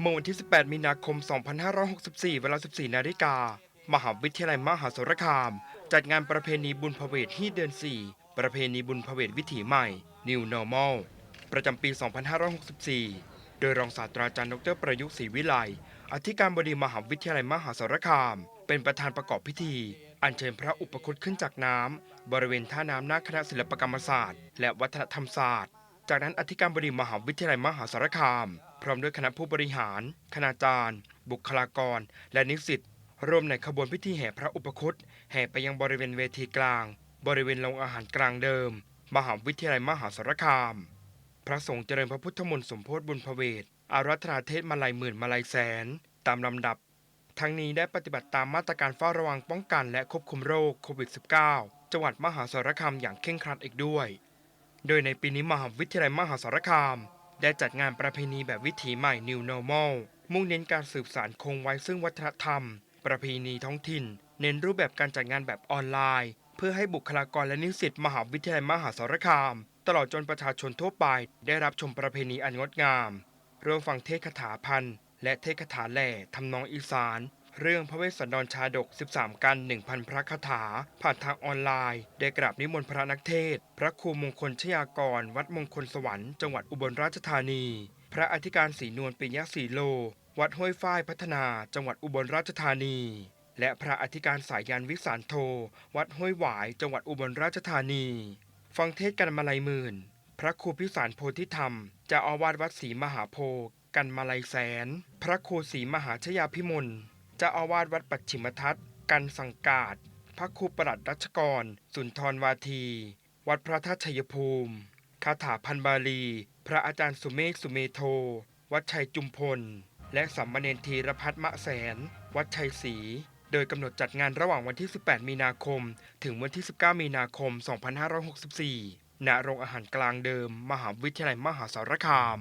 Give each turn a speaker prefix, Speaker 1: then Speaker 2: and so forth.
Speaker 1: เมื่อวันที่ 18 มีนาคม 2564 เวลา 14 นาฬิกา มหาวิทยาลัยมหาสารคาม จัดงานประเพณีบุญพเวทที่เดือน 4 ประเพณีบุญพเวทวิถีใหม่ New Normal ประจำปี 2564 โดยรองศาสตราจารย์ดรประยุกต์ศรีวิไล อธิการบดีมหาวิทยาลัยมหาสารคาม เป็นประธานประกอบพิธี อัญเชิญพระอุปคุตขึ้นจากน้ำ บริเวณท่าน้ำหน้าคณะศิลปกรรมศาสตร์ และวัฒนธรรมศาสตร์ จากนั้นอธิการบดีมหาวิทยาลัยมหาสารคาม พร้อมด้วยคณะผู้บริหาร คณาจารย์ บุคลากร และนิสิตร่วมในขบวนพิธีแห่พระอุปคุตแห่ไปยังบริเวณเวทีกลาง บริเวณโรงอาหารกลางเดิม มหาวิทยาลัยมหาสารคาม พระสงฆ์เจริญพระพุทธมนต์สมโพธิบุญพเวทอารัธนาเทศมาลัยหมื่นมาลัยแสน ตามลำดับ ทั้งนี้ได้ปฏิบัติตามมาตรการเฝ้าระวังป้องกันและควบคุมโรคโควิด -19 จังหวัดมหาสารคามอย่างเคร่งครัดอีกด้วย โดยในปีนี้มหาวิทยาลัยมหาสารคาม ได้จัดงานประเพณีแบบวิถีใหม่ New Normal มุ่งเน้นการสืบสานคงไว้ซึ่งวัฒนธรรม ประเพณีท้องถิ่น เน้นรูปแบบการจัดงานแบบออนไลน์ เพื่อให้บุคลากรและนิสิตมหาวิทยาลัยมหาสารคาม ตลอดจนประชาชนทั่วไป ได้รับชมประเพณีอันงดงามร่วมฟังเทศคาถาพันและเทศคาถาแหล่ทำนองอีสาน เรื่องพระเวสสันดรชาดก 13 กัน 1,000 พระคาถา ผ่านทางออนไลน์ ได้กราบนิมนต์พระนักเทศ พระครูมงคลชยากร วัดมงคลสวรรค์จังหวัดอุบลราชธานี พระอธิการศรีนวลปิยศรีโล วัดห้วยฝ้ายพัฒนา จังหวัดอุบลราชธานี และพระอธิการสายยานวิสารโท วัดห้วยหวาย จังหวัดอุบลราชธานี ฟังเทศกันมาลัยหมื่น พระครูพิสารโพธิธรรมจ้าอาวาสวัดศรีมหาโพกันมาลัยแสน พระครูศรีมหาชยาพิมล เจ้าอาวาสวัดปัจฉิมทัศน์กันสังกาดพระครูประหลัดรัชกร สุนทรวาที วัดพระธาตุชัยภูมิคาถาพันบาลี พระอาจารย์สุเมฆสุเมโท วัดชัยจุมพล และสัมมาเนนทีรพัฒน์มะแสน วัดชัยศรีโดยกำหนดจัดงานระหว่างวันที่ 18 มีนาคม ถึงวันที่ 19 มีนาคม 2564 ณ โรงอาหารกลางเดิม มหาวิทยาลัยมหาสารคาม